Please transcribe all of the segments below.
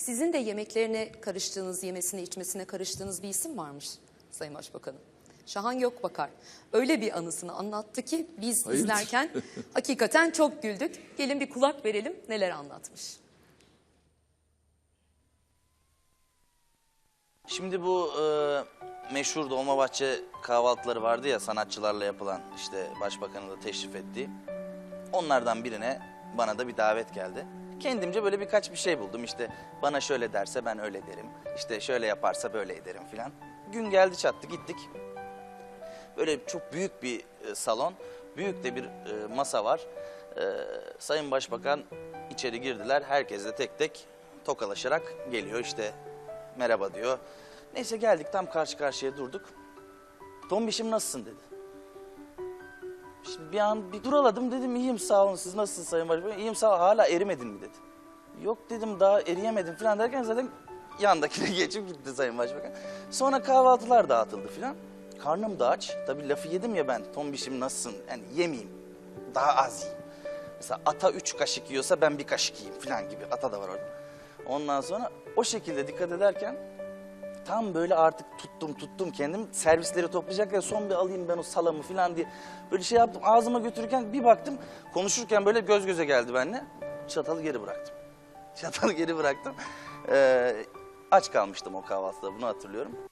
Sizin de yemeklerine karıştığınız, yemesine içmesine karıştığınız bir isim varmış Sayın Başbakanım. Şahan Gökbakar. Öyle bir anısını anlattı ki biz Hayırdır? izlerken hakikaten çok güldük. Gelin bir kulak verelim neler anlatmış. Şimdi bu e, meşhur Dolmabahçe kahvaltıları vardı ya sanatçılarla yapılan işte başbakanın da teşrif ettiği. Onlardan birine bana da bir davet geldi. Kendimce böyle birkaç bir şey buldum. İşte bana şöyle derse ben öyle derim. İşte şöyle yaparsa böyle ederim filan. Gün geldi çattı gittik. Böyle çok büyük bir e, salon. Büyük de bir e, masa var. E, Sayın Başbakan içeri girdiler. Herkes de tek tek tokalaşarak geliyor işte merhaba diyor. Neyse geldik tam karşı karşıya durduk. Tombişim nasılsın dedi. Şimdi bir an bir duraladım dedim iyiyim sağ olun siz nasılsınız Sayın Başbakan? İyiyim sağ ol hala erimedin mi dedi. Yok dedim daha eriyemedim falan derken zaten yandakine geçip gitti Sayın Başbakan. Sonra kahvaltılar dağıtıldı falan. Karnım da aç. Tabii lafı yedim ya ben tombişim nasılsın yani yemeyeyim daha az yiyeyim. Mesela ata üç kaşık yiyorsa ben bir kaşık yiyeyim falan gibi ata da var orada. Ondan sonra o şekilde dikkat ederken tam böyle artık tuttum tuttum kendim servisleri toplayacakken son bir alayım ben o salamı falan diye böyle şey yaptım ağzıma götürürken bir baktım konuşurken böyle göz göze geldi benimle çatalı geri bıraktım. Çatalı geri bıraktım. Ee, aç kalmıştım o kahvaltıda bunu hatırlıyorum.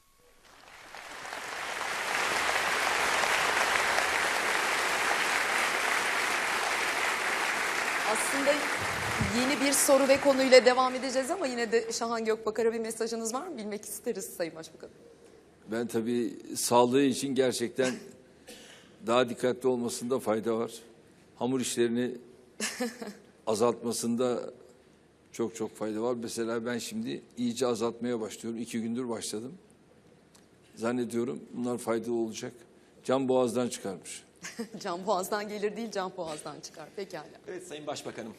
Aslında yeni bir soru ve konuyla devam edeceğiz ama yine de Şahan Gökbakar'a bir mesajınız var mı? Bilmek isteriz Sayın Başbakanım. Ben tabii sağlığı için gerçekten daha dikkatli olmasında fayda var. Hamur işlerini azaltmasında çok çok fayda var. Mesela ben şimdi iyice azaltmaya başlıyorum. İki gündür başladım. Zannediyorum bunlar faydalı olacak. Can boğazdan çıkarmış. can boğazdan gelir değil, can boğazdan çıkar. Pekala. Evet Sayın Başbakanım.